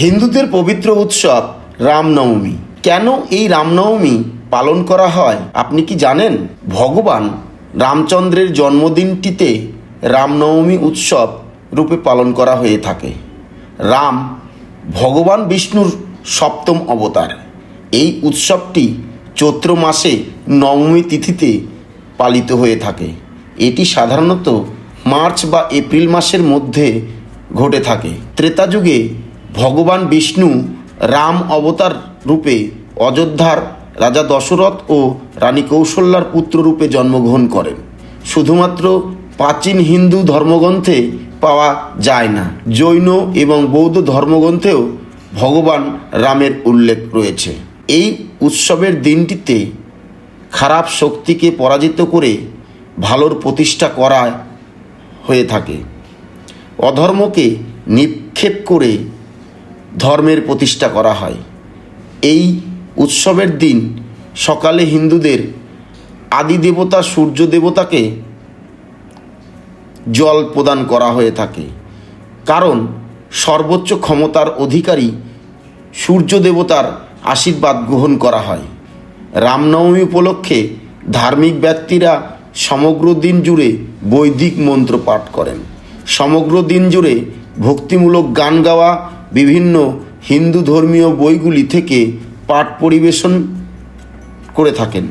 হিন্দুদের পবিত্র উৎসব রামনবমী। কেন এই রামনবমী পালন করা হয়, আপনি কি জানেন? ভগবান রামচন্দ্রের জন্মদিনটিতে রামনবমী উৎসব রূপে পালন করা হয়ে থাকে। রাম ভগবান বিষ্ণুর সপ্তম অবতার। এই উৎসবটি চৈত্র মাসে নবমী তিথিতে পালিত হয়ে থাকে। এটি সাধারণত মার্চ বা এপ্রিল মাসের মধ্যে ঘটে থাকে। ত্রেতা যুগে ভগবান বিষ্ণু রাম অবতার রূপে অযোধ্যার রাজা দশরথ ও রানী কৌশল্যার পুত্র রূপে জন্মগ্রহণ করেন। শুধুমাত্র প্রাচীন হিন্দু ধর্মগ্রন্থে পাওয়া যায় না। জৈন এবং বৌদ্ধ ধর্মগ্রন্থেও ভগবান রামের উল্লেখ রয়েছে। এই উৎসবের দিনটিতে খারাপ শক্তিকে পরাজিত করে ভালোর প্রতিষ্ঠা করা হয়ে থাকে। অধর্মকে নিক্ষেপ করে ধর্মের প্রতিষ্ঠা করা হয়। এই উৎসবের দিন সকালে হিন্দুদের আদি দেবতা, সূর্য দেবতাকে জল প্রদান করা হয়ে থাকে। কারণ সর্বোচ্চ ক্ষমতার অধিকারী সূর্য দেবতার আশীর্বাদ গ্রহণ করা হয়। রামনবমী উপলক্ষে ধার্মিক ব্যক্তিরা সমগ্র দিন জুড়ে বৈদিক মন্ত্র পাঠ করেন। সমগ্র দিন জুড়ে ভক্তিমূলক গান গাওয়া বিভিন্ন হিন্দু ধর্মীয় বইগুলি থেকে পাঠ পরিবেশন করে থাকেন।